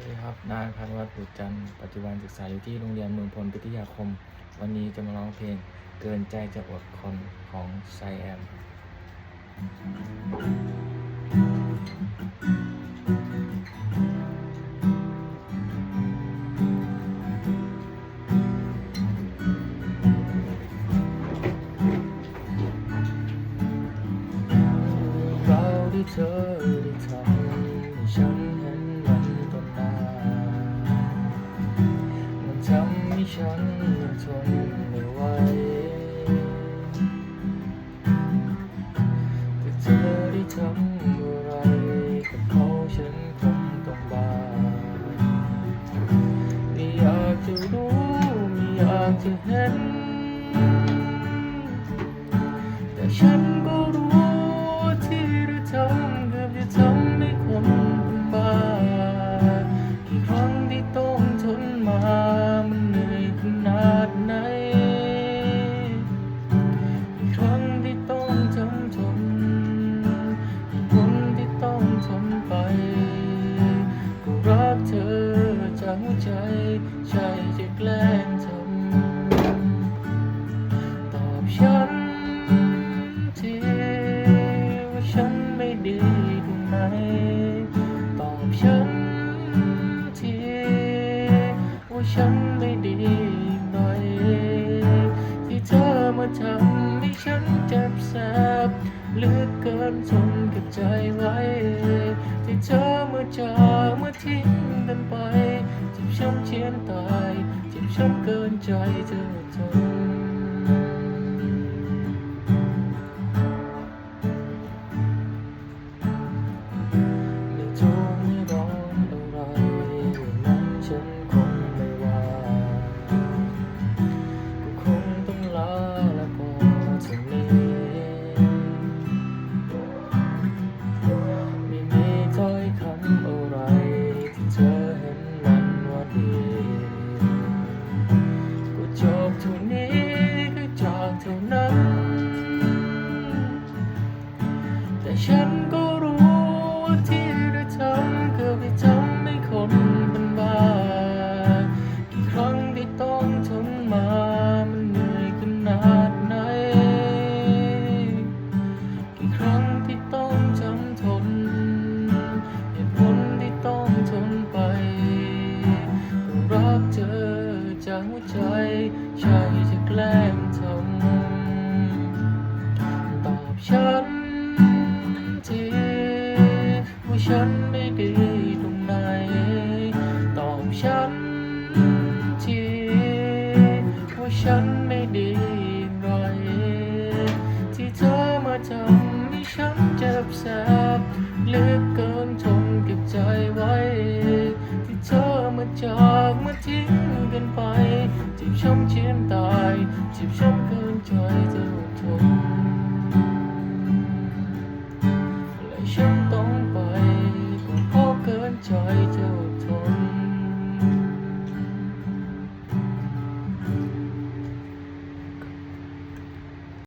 วัสดีครับ นายพันวัฒน์บุตรจันทร์ปัจจุบันศึกษาอยู่ที่โรงเรียนเมืองพลพิทยาคม วันนี้จะมาร้องเพลงเกินใจจะอดคนของไซแอมเราที่เธอได้ทำ ฉันทนไม่ไหวแต่เธอได้ทำอะไรกับเขาฉันคงต้องบาไม่อยากจะรู้ไม่อยากจะเห็น แต่ฉัน ก็รักเธอจากหัวใจใช่จะแกล้งทำตอบฉันทีว่าฉันไม่ดีตรงไหนตอบฉันทีว่าฉันไม่ดีหน่อยที่เธอมาทำให้ฉันเจ็บแสบเหลือเกินทนเกับใจไว้ ใจเธอทนไม่ทุกข์ไม่ร้อนอะไรอย่นั้นฉันคงไม่ว่าก็คงต้องลาและพอเท่านี้ไม่มีถ้อยคำอะไรที่เธอเห็นมันว่าดี ฉันไม่ดีตรงไหนตอบฉันทีว่าฉันไม่ดีไรที่เธอมาทำให้ฉันเจ็บแสบเหลือเ